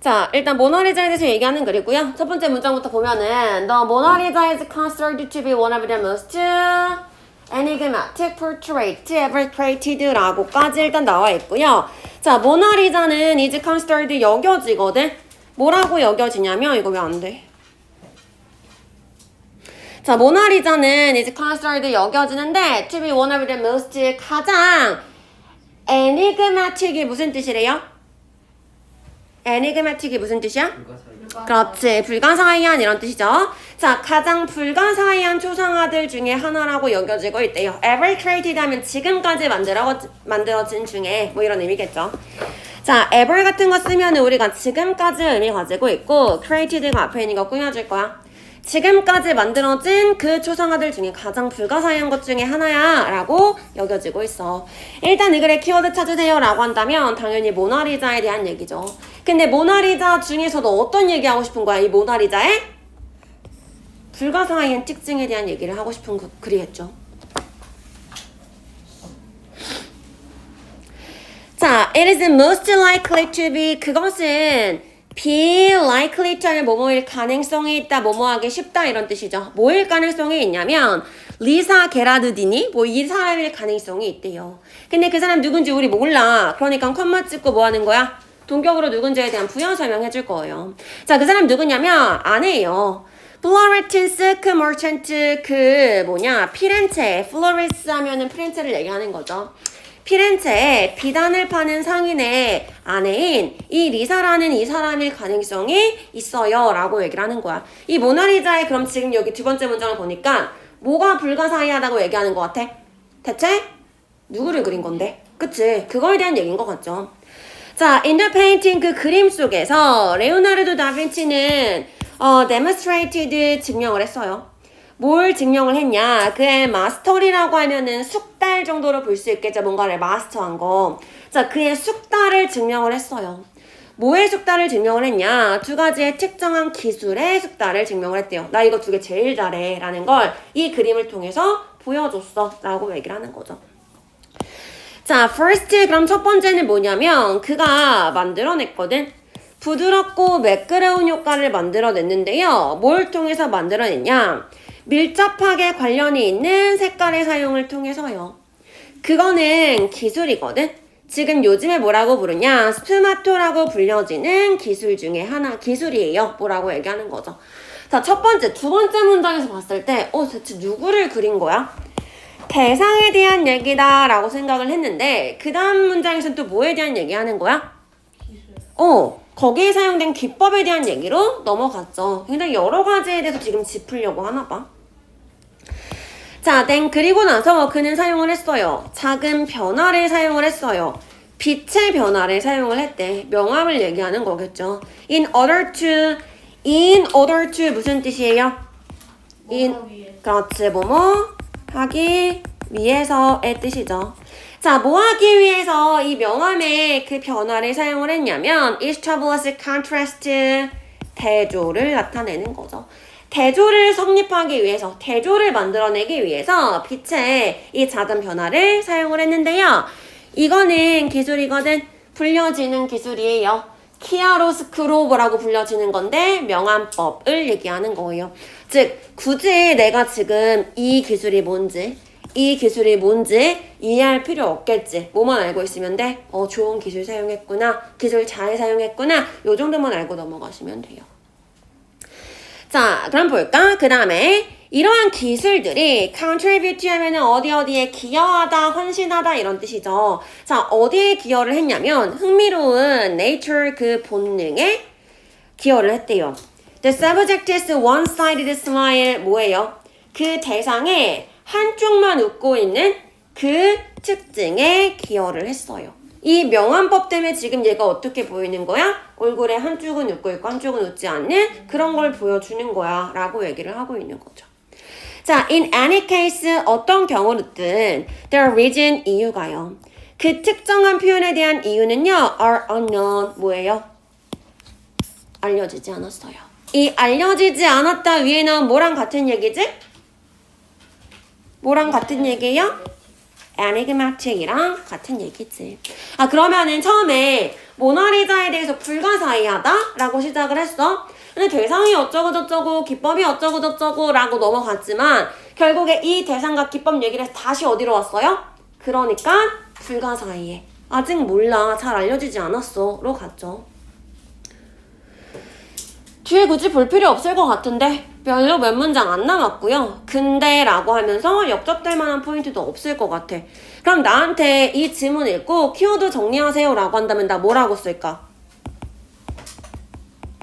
자, 일단 모나리자에 대해서 얘기하는 글이고요. 첫 번째 문장부터 보면은 The Mona is considered to be one of the most enigmatic portraits ever created라고까지 일단 나와 있고요. 자, 모나리자는 is considered 여겨지거든. 뭐라고 여겨지냐면 이거 왜 안 돼? 자, 모나리자는 is considered 여겨지는데 to be one of the most 가장 enigmatic이 무슨 뜻이래요? Enigmatic이 무슨 뜻이야? 그렇지. 불가사의한 이런 뜻이죠. 자, 가장 불가사의한 초상화들 중에 하나라고 여겨지고 있대요. ever created 하면 지금까지 만들어, 만들어진 중에 뭐 이런 의미겠죠. 자, ever 같은 거 쓰면 우리가 지금까지 의미 가지고 있고 created가 앞에 있는 거 꾸며줄 거야. 지금까지 만들어진 그 초상화들 중에 가장 불가사의한 것 중에 하나야 라고 여겨지고 있어. 일단 이 글에 키워드 찾으세요 라고 한다면 당연히 모나리자에 대한 얘기죠. 근데 모나리자 중에서도 어떤 얘기 하고 싶은 거야? 이 모나리자의 불가사의한 특징에 대한 얘기를 하고 싶은 그, 글이겠죠. 자, it is most likely to be 그것은 be likely to 하면 뭐뭐일 가능성이 있다, 뭐뭐하기 쉽다 이런 뜻이죠. 뭐일 가능성이 있냐면 리사 게라드디니 뭐 이 사람일 가능성이 있대요. 근데 그 사람 누군지 우리 몰라. 그러니까 컴마 찍고 뭐 하는 거야? 동격으로 누군지에 대한 부연 설명해 줄 거예요. 자, 그 사람 누구냐면 아내예요. 플로렌티스 그 머천트 그 뭐냐 피렌체 플로렌스 하면은 피렌체를 얘기하는 거죠. 피렌체에 비단을 파는 상인의 아내인 이 리사라는 이 사람일 가능성이 있어요 라고 얘기를 하는 거야 이 모나리자의 그럼 지금 여기 두 번째 문장을 보니까 뭐가 불가사의하다고 얘기하는 것 같아? 대체 누구를 그린 건데? 그치 그거에 대한 얘기인 것 같죠 자, the painting 그 그림 속에서 레오나르도 다빈치는 어, demonstrated 증명을 했어요 뭘 증명을 했냐? 그의 마스터리라고 하면은 숙달 정도로 볼 수 있겠죠. 뭔가를 마스터한 거. 자, 그의 숙달을 증명을 했어요. 뭐의 숙달을 증명을 했냐? 두 가지의 특정한 기술의 숙달을 증명을 했대요. 나 이거 두 개 제일 잘해. 라는 걸 이 그림을 통해서 보여줬어. 라고 얘기를 하는 거죠. 자, first 그럼 첫 번째는 뭐냐면 그가 만들어냈거든. 부드럽고 매끄러운 효과를 만들어냈는데요. 뭘 통해서 만들어냈냐? 밀접하게 관련이 있는 색깔의 사용을 통해서요. 그거는 기술이거든. 지금 요즘에 뭐라고 부르냐? 스마토라고 불려지는 기술 중에 하나, 기술이에요. 뭐라고 얘기하는 거죠. 자, 첫 번째, 두 번째 문장에서 봤을 때, 어, 대체 누구를 그린 거야? 대상에 대한 얘기다 라고 생각을 했는데, 그 다음 문장에서는 또 뭐에 대한 얘기하는 거야? 어, 거기에 사용된 기법에 대한 얘기로 넘어갔죠. 굉장히 여러 가지에 대해서 지금 짚으려고 하나 봐. 자, then 그리고 나서 그는 사용을 했어요. 작은 변화를 사용을 했어요. 빛의 변화를 사용을 했대. 명암을 얘기하는 거겠죠. In order to, in order to 무슨 뜻이에요? in, 그렇지, 뭐뭐 하기 위해서의 뜻이죠. 자, 뭐 하기 위해서 이 명암의 그 변화를 사용을 했냐면 establish contrast 대조를 나타내는 거죠. 대조를 성립하기 위해서, 대조를 만들어내기 위해서 빛의 이 작은 변화를 사용을 했는데요. 이거는 기술이거든. 불려지는 기술이에요. 키아로스크로브라고 불려지는 건데 명암법을 얘기하는 거예요. 즉, 굳이 내가 지금 이 기술이 뭔지, 이 기술이 뭔지 이해할 필요 없겠지. 뭐만 알고 있으면 돼? 어, 좋은 기술 사용했구나. 기술 잘 사용했구나. 요 정도만 알고 넘어가시면 돼요. 자, 그럼 볼까? 그 다음에 이러한 기술들이 contribute 하면은 어디 어디에 기여하다, 헌신하다 이런 뜻이죠. 자, 어디에 기여를 했냐면 흥미로운 nature 그 본능에 기여를 했대요. The subject is one-sided smile 뭐예요? 그 대상에 한쪽만 웃고 있는 그 특징에 기여를 했어요. 이 명암법 때문에 지금 얘가 어떻게 보이는 거야? 얼굴에 한쪽은 웃고 있고 한쪽은 웃지 않는 그런 걸 보여주는 거야 라고 얘기를 하고 있는 거죠. 자, in any case 어떤 경우든 the reason 이유가요. 그 특정한 표현에 대한 이유는요 are unknown 뭐예요? 알려지지 않았어요. 이 알려지지 않았다 위에는 뭐랑 같은 얘기지? 뭐랑 같은 얘기예요? enigmatic이랑 같은 얘기지. 아 그러면은 처음에 모나리자에 대해서 불가사의하다라고 시작을 했어. 근데 대상이 어쩌고 저쩌고 기법이 어쩌고 저쩌고라고 넘어갔지만 결국에 이 대상과 기법 얘기를 해서 다시 어디로 왔어요? 그러니까 불가사의해. 아직 몰라. 잘 알려지지 않았어.로 갔죠. 뒤에 굳이 볼 필요 없을 것 같은데 별로 몇 문장 안 남았고요. 근데 라고 하면서 역접될 만한 포인트도 없을 것 같아. 그럼 나한테 이 지문 읽고 키워드 정리하세요 라고 한다면 나 뭐라고 쓸까?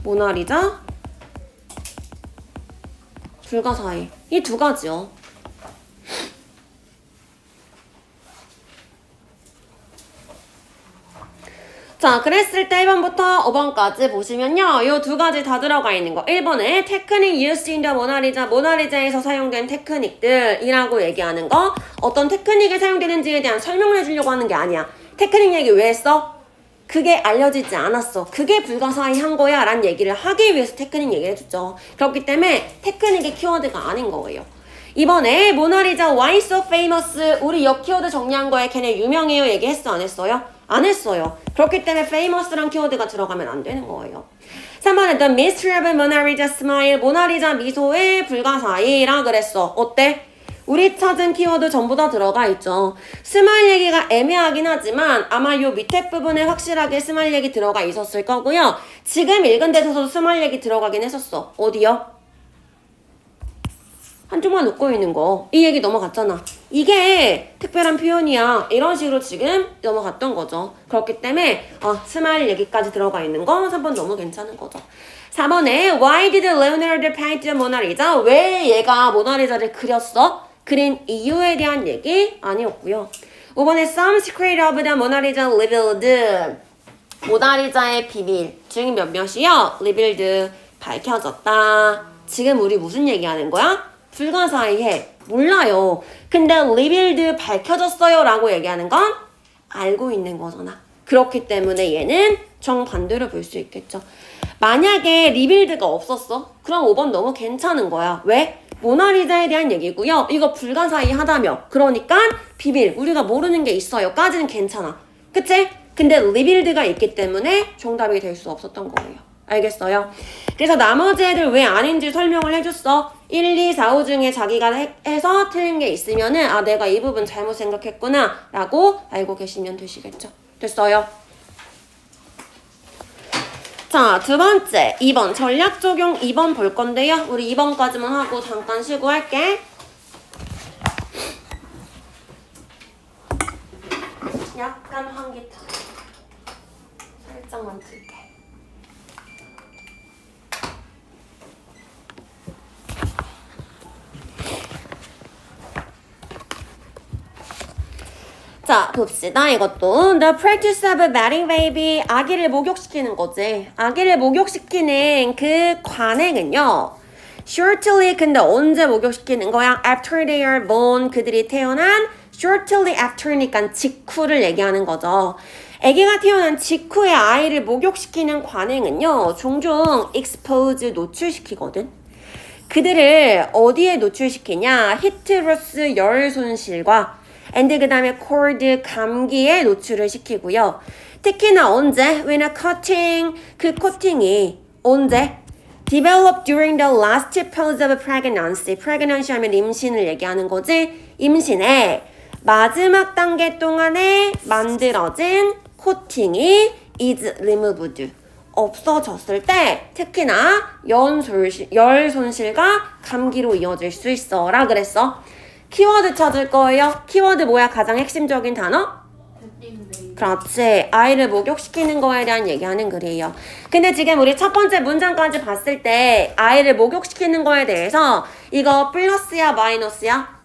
모나리자 불가사의 이 두 가지요. 자, 그랬을 때 1번부터 5번까지 보시면요. 이 두 가지 다 들어가 있는 거. 1번에 테크닉 used in the 모나리자, 모나리자에서 사용된 테크닉들이라고 얘기하는 거. 어떤 테크닉이 사용되는지에 대한 설명을 해주려고 하는 게 아니야. 테크닉 얘기 왜 했어? 그게 알려지지 않았어. 그게 불가사의 한 거야. 라는 얘기를 하기 위해서 테크닉 얘기를 해줬죠. 그렇기 때문에 테크닉의 키워드가 아닌 거예요. 이번에 모나리자 why so famous 우리 옆 키워드 정리한 거에 걔네 유명해요 얘기했어 안 했어요? 안 했어요. 그렇기 때문에 famous란 키워드가 들어가면 안 되는 거예요. 3번에 the mystery of Mona smile 모나리자 미소의 불가사의라 그랬어. 어때? 우리 찾은 키워드 전부 다 들어가 있죠. 스마일 얘기가 애매하긴 하지만 아마 요 밑에 부분에 확실하게 스마일 얘기 들어가 있었을 거고요. 지금 읽은 데서도 스마일 얘기 들어가긴 했었어. 어디요? 한쪽만 웃고 있는 거. 이 얘기 넘어갔잖아. 이게 특별한 표현이야. 이런 식으로 지금 넘어갔던 거죠. 그렇기 때문에 어, 스마일 얘기까지 들어가 있는 거 3번 너무 괜찮은 거죠. 4번에 Why did Leonardo paint the Mona Lisa? 왜 얘가 모나리자를 그렸어? 그린 이유에 대한 얘기 아니었고요. 5번에 Some secret of the Mona Lisa revealed. 모나리자의 비밀 중 몇몇이요? revealed 밝혀졌다. 지금 우리 무슨 얘기하는 거야? 불가사의해. 몰라요. 근데 리빌드 밝혀졌어요 라고 얘기하는 건 알고 있는 거잖아. 그렇기 때문에 얘는 정반대로 볼 수 있겠죠. 만약에 리빌드가 없었어? 그럼 5번 너무 괜찮은 거야. 왜? 모나리자에 대한 얘기고요. 이거 불가사의하다며. 그러니까 비밀, 우리가 모르는 게 있어요. 까지는 괜찮아. 그치? 근데 리빌드가 있기 때문에 정답이 될 수 없었던 거예요. 알겠어요? 그래서 나머지 애들 왜 아닌지 설명을 해줬어. 1, 2, 4, 5 중에 자기가 해, 해서 틀린 게 있으면은 아 내가 이 부분 잘못 생각했구나 라고 알고 계시면 되시겠죠. 됐어요? 자, 두 번째, 2번. 전략 적용 2번 볼 건데요. 우리 2번까지만 하고 잠깐 쉬고 할게. 약간 환기타. 살짝만 틀게. 자, 봅시다. 이것도 The practice of batting baby 아기를 목욕시키는 거지. 아기를 목욕시키는 그 관행은요. Shortly 근데 언제 목욕시키는 거야? After they are born 그들이 태어난 shortly after니까 직후를 얘기하는 거죠. 아기가 태어난 직후에 아이를 목욕시키는 관행은요. 종종 expose 노출시키거든. 그들을 어디에 노출시키냐? 히트로스 열 손실과 and 그 다음에 cold 감기에 노출을 시키고요. 특히나 언제? when a cutting 그 코팅이 언제? develop during the last pause of pregnancy. pregnancy 하면 임신을 얘기하는 거지. 임신의 마지막 단계 동안에 만들어진 코팅이 is removed. 없어졌을 때 특히나 연 손실, 열 손실과 감기로 이어질 수 있어 라 그랬어. 키워드 찾을 거예요. 키워드 뭐야? 가장 핵심적인 단어? 그렇지. 아이를 목욕시키는 거에 대한 얘기하는 글이에요. 근데 지금 우리 첫 번째 문장까지 봤을 때 아이를 목욕시키는 거에 대해서 이거 플러스야 마이너스야?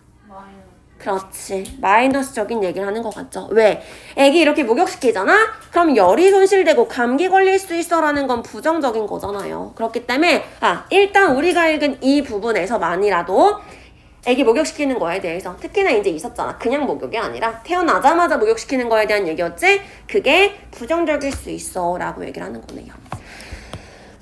그렇지. 마이너스적인 얘기를 하는 것 같죠. 왜? 애기 이렇게 목욕시키잖아? 그럼 열이 손실되고 감기 걸릴 수 있어라는 건 부정적인 거잖아요. 그렇기 때문에 아 일단 우리가 읽은 이 부분에서만이라도 애기 목욕시키는 거에 대해서 특히나 이제 있었잖아. 그냥 목욕이 아니라 태어나자마자 목욕시키는 거에 대한 얘기였지. 그게 부정적일 수 있어 라고 얘기를 하는 거네요.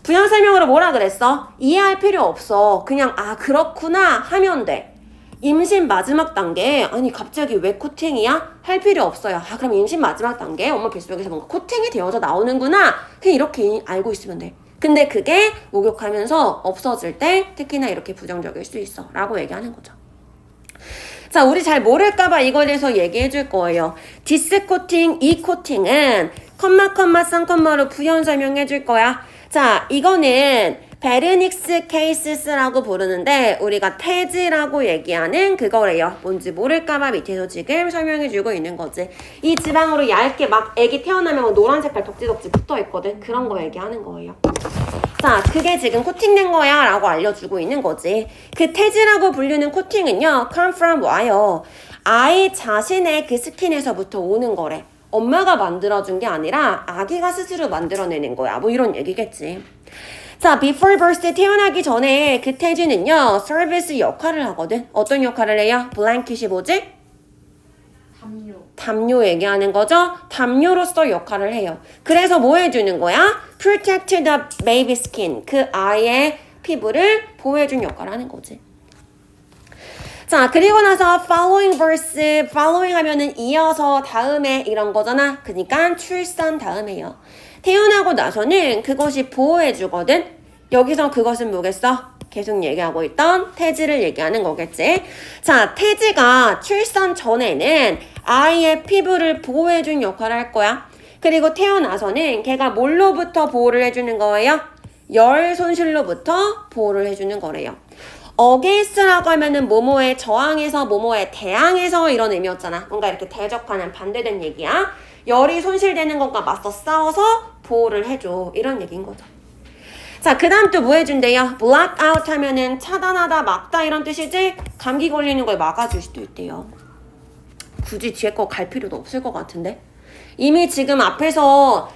부연 설명으로 뭐라 그랬어? 이해할 필요 없어. 그냥 아 그렇구나 하면 돼. 임신 마지막 단계 아니 갑자기 왜 코팅이야? 할 필요 없어요. 아 그럼 임신 마지막 단계 엄마 뱃속에서 뭔가 코팅이 되어져 나오는구나. 그냥 이렇게 이- 알고 있으면 돼. 근데 그게 목욕하면서 없어질 때 특히나 이렇게 부정적일 수 있어. 라고 얘기하는 거죠. 자, 우리 잘 모를까봐 이거에 대해서 얘기해 줄 거예요. 디스 코팅, 이 코팅은 컴마, 컴마, 쌍컴마로 부연 설명해 줄 거야. 자, 이거는 베르닉스 케이스스라고 부르는데 우리가 태지라고 얘기하는 그거래요. 뭔지 모를까봐 밑에서 지금 설명해 주고 있는 거지. 이 지방으로 얇게 막 애기 태어나면 막 노란 색깔 덕지덕지 붙어 있거든. 그런 거 얘기하는 거예요. 자, 그게 지금 코팅된 거야 라고 알려주고 있는 거지. 그 태지라고 불리는 코팅은요, come from 와요. 아이 자신의 그 스킨에서부터 오는 거래. 엄마가 만들어준 게 아니라 아기가 스스로 만들어내는 거야. 뭐 이런 얘기겠지. 자, before birth 태어나기 전에 그 태지는요, 서비스 역할을 하거든. 어떤 역할을 해요? 블랭킷이 뭐지? 담요. 담요 얘기하는 거죠. 담요로서 역할을 해요. 그래서 뭐 해주는 거야? Protect the baby skin. 그 아이의 피부를 보호해준 역할을 하는 거지. 자, 그리고 나서 following verse, following 하면은 이어서 다음에 이런 거잖아. 그니까 출산 다음에요. 태어나고 나서는 그것이 보호해주거든. 여기서 그것은 뭐겠어? 계속 얘기하고 있던 태지를 얘기하는 거겠지. 자, 태지가 출산 전에는 아이의 피부를 보호해준 역할을 할 거야. 그리고 태어나서는 걔가 뭘로부터 보호를 해주는 거예요? 열 손실로부터 보호를 해주는 거래요. 어게인스트라고 하면은 모모에 저항해서 모모에 대항해서 이런 의미였잖아. 뭔가 이렇게 대적하는 반대된 얘기야. 열이 손실되는 것과 맞서 싸워서 보호를 해줘. 이런 얘기인 거죠. 자, 그 다음 또 뭐 해준대요? block out 하면은 차단하다, 막다 이런 뜻이지? 감기 걸리는 걸 막아줄 수도 있대요. 굳이 뒤에 거 갈 필요도 없을 것 같은데? 이미 지금 앞에서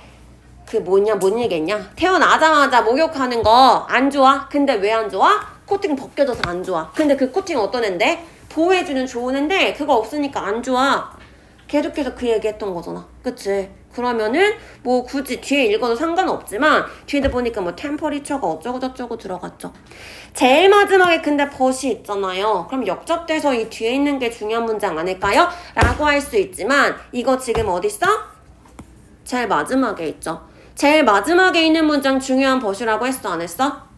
그 뭐냐, 뭔 얘기했냐? 태어나자마자 목욕하는 거 안 좋아? 근데 왜 안 좋아? 코팅 벗겨져서 안 좋아. 근데 그 코팅 어떤 앤데? 보호해주는 좋은 앤데 그거 없으니까 안 좋아. 계속해서 그 얘기했던 거잖아. 그치? 그러면은 뭐 굳이 뒤에 읽어도 상관없지만 뒤에 보니까 뭐 템퍼리처가 어쩌고 저쩌고 들어갔죠. 제일 마지막에 근데 벗이 있잖아요. 그럼 역접돼서 이 뒤에 있는 게 중요한 문장 아닐까요? 라고 할 수 있지만 이거 지금 어디 있어? 제일 마지막에 있죠. 제일 마지막에 있는 문장 중요한 벗이라고 했어 안 했어?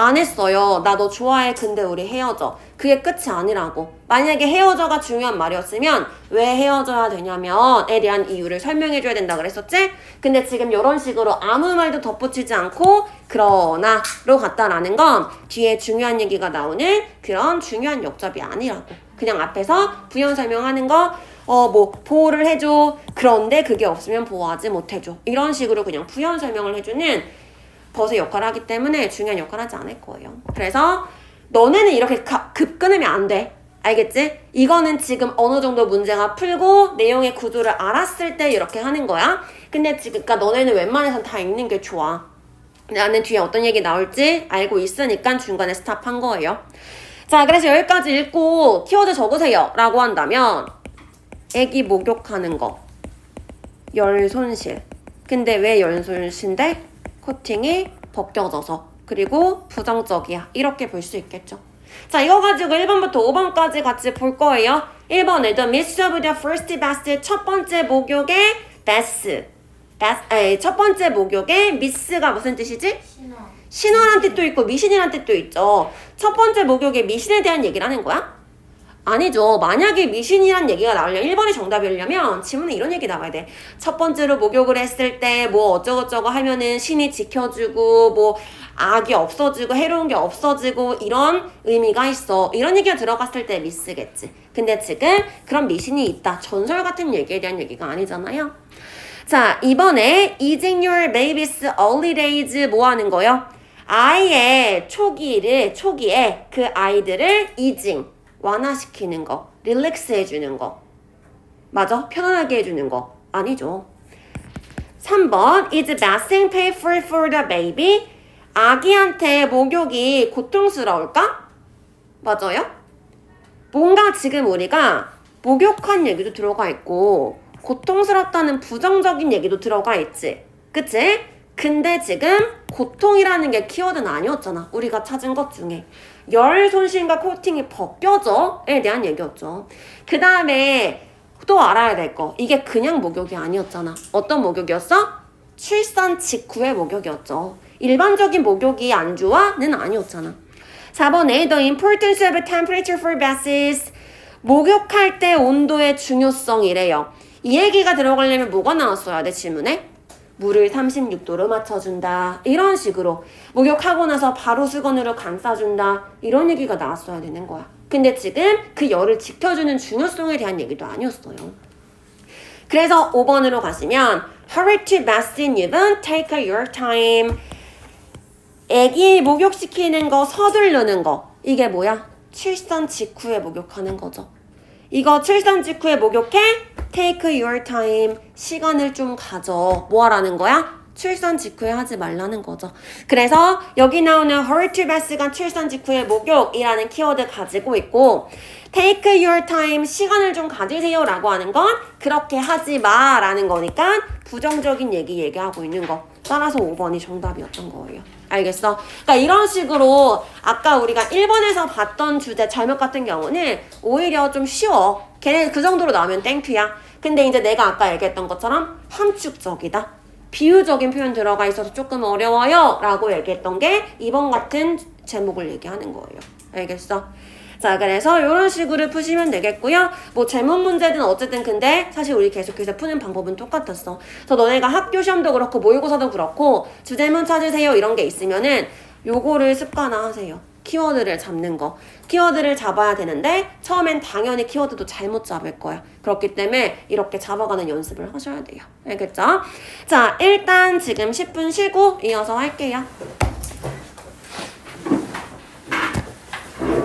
안 했어요. 나 너 좋아해. 근데 우리 헤어져. 그게 끝이 아니라고. 만약에 헤어져가 중요한 말이었으면 왜 헤어져야 되냐면에 대한 이유를 설명해줘야 된다 그랬었지? 근데 지금 이런 식으로 아무 말도 덧붙이지 않고 그러나로 갔다라는 건 뒤에 중요한 얘기가 나오는 그런 중요한 역접이 아니라고. 그냥 앞에서 부연 설명하는 거 어, 뭐, 보호를 해줘. 그런데 그게 없으면 보호하지 못해줘. 이런 식으로 그냥 부연 설명을 해주는 벗의 역할을 하기 때문에 중요한 역할을 하지 않을 거예요. 그래서 너네는 이렇게 가- 급끊으면 안 돼. 알겠지? 이거는 지금 어느 정도 문제가 풀고 내용의 구조를 알았을 때 이렇게 하는 거야. 근데 지금 그러니까 너네는 웬만해선 다 읽는 게 좋아. 나는 뒤에 어떤 얘기 나올지 알고 있으니까 중간에 스탑한 거예요. 자, 그래서 여기까지 읽고 키워드 적으세요. 라고 한다면 애기 목욕하는 거. 열 손실. 근데 왜 열 손실인데? 코팅이 벗겨져서. 그리고 부정적이야. 이렇게 볼 수 있겠죠. 자, 이거 가지고 1번부터 5번까지 같이 볼 거예요. 1번에도 Miss of the First Best 첫 번째 목욕의 best. 첫 번째 목욕의 미스가 무슨 뜻이지? 신화. 신화란 뜻도 있고 미신이란 뜻도 있죠. 첫 번째 목욕의 미신에 대한 얘기를 하는 거야? 아니죠. 만약에 미신이란 얘기가 나오려면 1번이 정답이려면 지문에 이런 얘기 나와야 돼. 첫 번째로 목욕을 했을 때 뭐 어쩌고저쩌고 하면은 신이 지켜주고 뭐 악이 없어지고 해로운 게 없어지고 이런 의미가 있어. 이런 얘기가 들어갔을 때 미스겠지. 근데 지금 그런 미신이 있다. 전설 같은 얘기에 대한 얘기가 아니잖아요. 자, 이번에 easing your baby's early days 뭐 하는 거요? 아이의 초기를, 초기에 그 아이들을 easing, 완화시키는 거, 릴렉스 해주는 거. 맞아? 편안하게 해주는 거. 아니죠. 3번 is bathing painful for the baby? 아기한테 목욕이 고통스러울까? 맞아요? 뭔가 지금 우리가 목욕한 얘기도 들어가 있고 고통스럽다는 부정적인 얘기도 들어가 있지. 그치? 근데 지금 고통이라는 게 키워드는 아니었잖아. 우리가 찾은 것 중에. 열 손실과 코팅이 벗겨져에 대한 얘기였죠. 그 다음에 또 알아야 될 거. 이게 그냥 목욕이 아니었잖아. 어떤 목욕이었어? 출산 직후의 목욕이었죠. 일반적인 목욕이 안 좋아는 아니었잖아. 4번에 The importance of a temperature for baths. 목욕할 때 온도의 중요성이래요. 이 얘기가 들어가려면 뭐가 나왔어야 돼, 질문에? 물을 36도로 맞춰준다. 이런 식으로. 목욕하고 나서 바로 수건으로 감싸준다. 이런 얘기가 나왔어야 되는 거야. 근데 지금 그 열을 지켜주는 중요성에 대한 얘기도 아니었어요. 그래서 5번으로 가시면 Hurry to bath in even take your time. 애기 목욕시키는 거 서두르는 거 이게 뭐야? 출산 직후에 목욕하는 거죠. 이거 출산 직후에 목욕해? Take your time. 시간을 좀 가져. 뭐 하라는 거야? 출산 직후에 하지 말라는 거죠. 그래서 여기 나오는 hurry to bath가 출산 직후에 목욕이라는 키워드 가지고 있고 take your time 시간을 좀 가지세요 라고 하는 건 그렇게 하지 마 라는 거니까 부정적인 얘기 얘기하고 있는 거 따라서 5번이 정답이었던 거예요. 알겠어? 그러니까 이런 식으로 아까 우리가 1번에서 봤던 주제 절벽 같은 경우는 오히려 좀 쉬워. 걔네 그 정도로 나오면 땡큐야. 근데 이제 내가 아까 얘기했던 것처럼 함축적이다. 비유적인 표현 들어가 있어서 조금 어려워요. 라고 얘기했던 게 2번 같은 제목을 얘기하는 거예요. 알겠어? 자, 그래서 이런 식으로 푸시면 되겠고요. 뭐 제목 문제든 어쨌든 근데 사실 우리 계속해서 푸는 방법은 똑같았어. 그래서 너네가 학교 시험도 그렇고 모의고사도 그렇고 주제문 찾으세요 이런 게 있으면은 요거를 습관화하세요. 키워드를 잡는 거. 키워드를 잡아야 되는데 처음엔 당연히 키워드도 잘못 잡을 거야. 그렇기 때문에 이렇게 잡아가는 연습을 하셔야 돼요. 알겠죠? 자, 일단 지금 10분 쉬고 이어서 할게요.